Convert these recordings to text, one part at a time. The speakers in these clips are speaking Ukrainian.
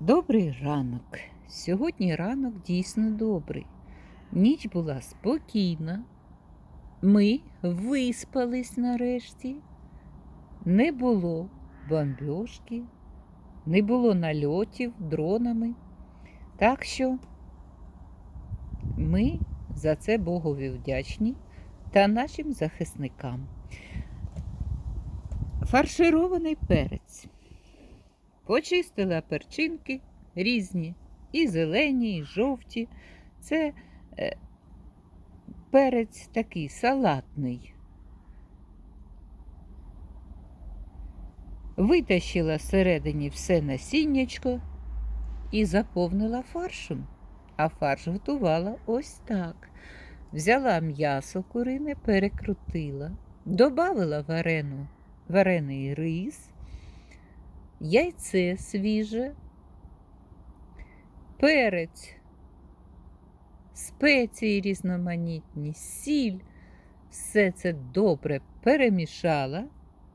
Добрий ранок. Сьогодні ранок дійсно добрий. Ніч була спокійна. Ми виспались нарешті. Не було бомбьошки, не було нальотів дронами. Так що ми за це Богові вдячні та нашим захисникам. Фарширований перець. Почистила перчинки різні, і зелені, і жовті. Це е, перець такий салатний. Витащила всередині все насіннячко і заповнила фаршем. А фарш готувала ось так. Взяла м'ясо курине, перекрутила, варену, варений рис, яйце свіже, перець, спеції різноманітні, сіль. Все це добре перемішала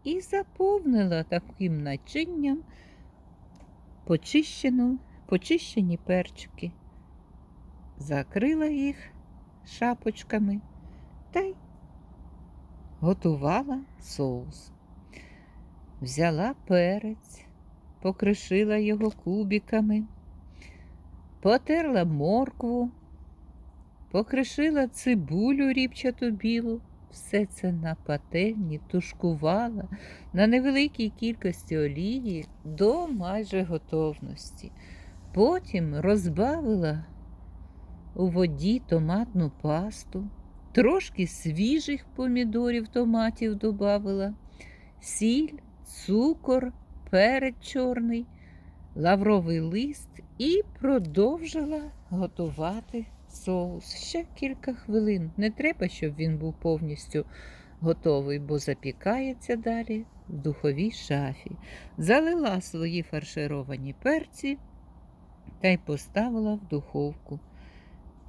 і заповнила таким начинням почищену, почищені перчики. Закрила їх шапочками та й готувала соус. Взяла перець, покришила його кубиками, потерла моркву, покришила цибулю ріпчату білу, все це на пательні тушкувала на невеликій кількості олії до майже готовності. Потім розбавила у воді томатну пасту, трошки свіжих помідорів, томатів додавила, сіль, цукор, перець чорний, лавровий лист і продовжила готувати соус. Ще кілька хвилин. Не треба, щоб він був повністю готовий, бо запікається далі в духовій шафі. Залила свої фаршировані перці та й поставила в духовку.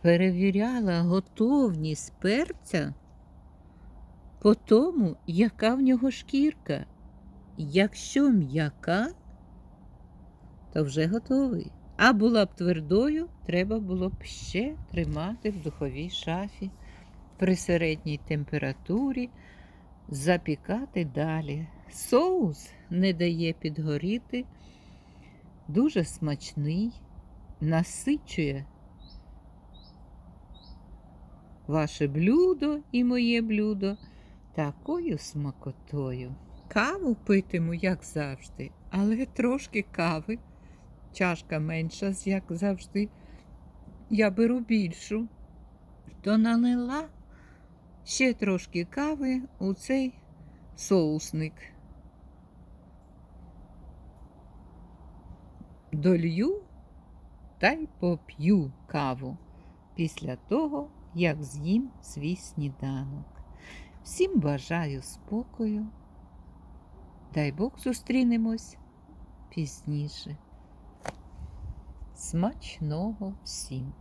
Перевіряла готовність перця по тому, яка в нього шкірка. Якщо м'яка, то вже готовий. А була б твердою, треба було б ще тримати в духовій шафі при середній температурі, запікати далі. Соус не дає підгоріти, дуже смачний, насичує ваше блюдо і моє блюдо такою смакотою. Каву питиму, як завжди, але трошки кави. Чашка менша, як завжди. Я беру більшу, то налила ще трошки кави у цей соусник. Долью та й поп'ю каву після того, як з'їм свій сніданок. Всім бажаю спокою. Дай Бог зустрінемось пізніше. Смачного всім!